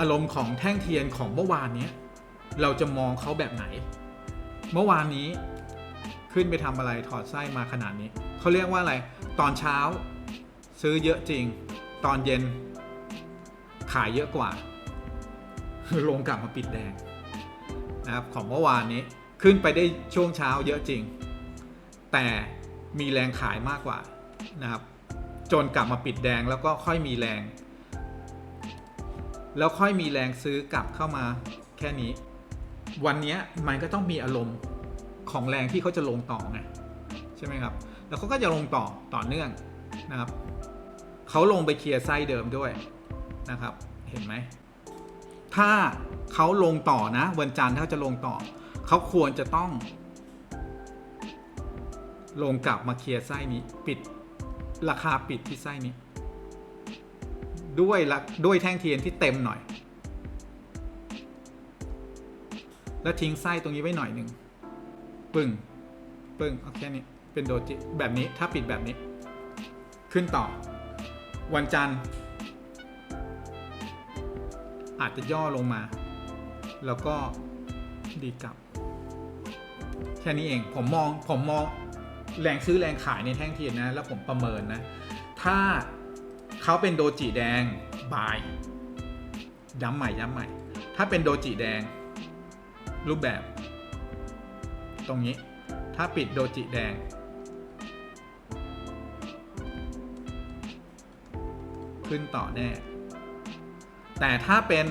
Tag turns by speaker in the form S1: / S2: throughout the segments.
S1: อารมณ์ของแท่งเทียนของเมื่อวานนี้เราจะมองเขาแบบไหน เมื่อวานนี้ขึ้นไปทำอะไรถอดไส้มาขนาดนี้เขาเรียกว่าอะไร ตอนเช้าซื้อเยอะจริง ตอนเย็นขายเยอะกว่าลงกลับมาปิดแดงนะครับของเมื่อวานนี้ขึ้นไปได้ช่วงเช้าเยอะจริง แต่มีแรงขายมากกว่านะครับจนกลับมาปิดแดงแล้วก็ค่อยมีแรง แล้วค่อยมีแรงซื้อกลับเข้ามาแค่นี้ วันนี้มันก็ต้องมีอารมณ์ของแรงที่เขาจะลงต่อไงใช่ไหมครับ แล้วเขาก็จะลงต่อต่อเนื่องนะครับเขาลงไปเคลียร์ไส้เดิมด้วยนะครับ เห็นไหม ถ้าเขาลงต่อนะ วันจันทร์ถ้าเขาจะลงต่อ เขาควรจะต้อง ลงกลับมาเคลียร์ไส้นี้ ปิดราคาปิดที่ไส้นี้ ด้วยละด้วยแท่งเทียนที่เต็มหน่อย แล้วทิ้งไส้ตรงนี้ไว้หน่อยหนึ่งปึ้งปึ้งเอาแค่นี้เป็นโดจิแบบนี้ถ้าปิดแบบนี้ ขึ้นต่อ วันจันทร์ อาจจะย่อลงมา แล้วก็ดีกลับ แค่นี้เองผมมองผมมองแรงซื้อแรงขายในแท่งเทียนนะ แล้วผมประเมินนะ ถ้า เขาเป็นโดจิแดงบาย ย้ำใหม่ย้ำใหม่ ถ้าเป็นโดจิแดง รูปแบบ ตรงนี้ ถ้าปิดโดจิแดง ขึ้นต่อแน่ แต่ถ้าเป็น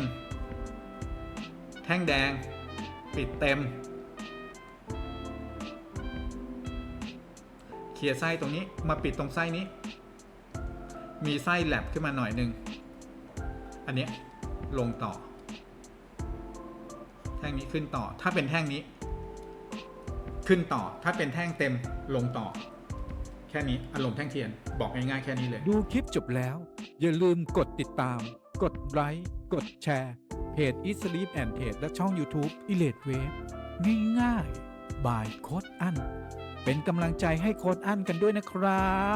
S1: แท่งแดง ปิดเต็ม เคลียร์ไส้ตรงนี้มาปิดตรงไส้นี้ มีไส้แลบขึ้นมาหน่อยหนึ่งอันนี้ลงต่อ แท่งนี้ขึ้นต่อ ถ้าเป็นแท่งนี้ ขึ้นต่อ ถ้าเป็นแท่งเต็มลงต่อ แค่นี้อารมณ์แท่งเทียน บอกง่ายๆแค่นี้เลย
S2: ดูคลิปจบแล้ว อย่าลืมกดติดตาม กดไลค์ กดแชร์ เพจ e s l e e p and t a d e และช่อง YouTube e l a t e Wave ง่ายๆบายโค้ดอัน เป็นกำลังใจให้โค้ดอันกันด้วยนะครับ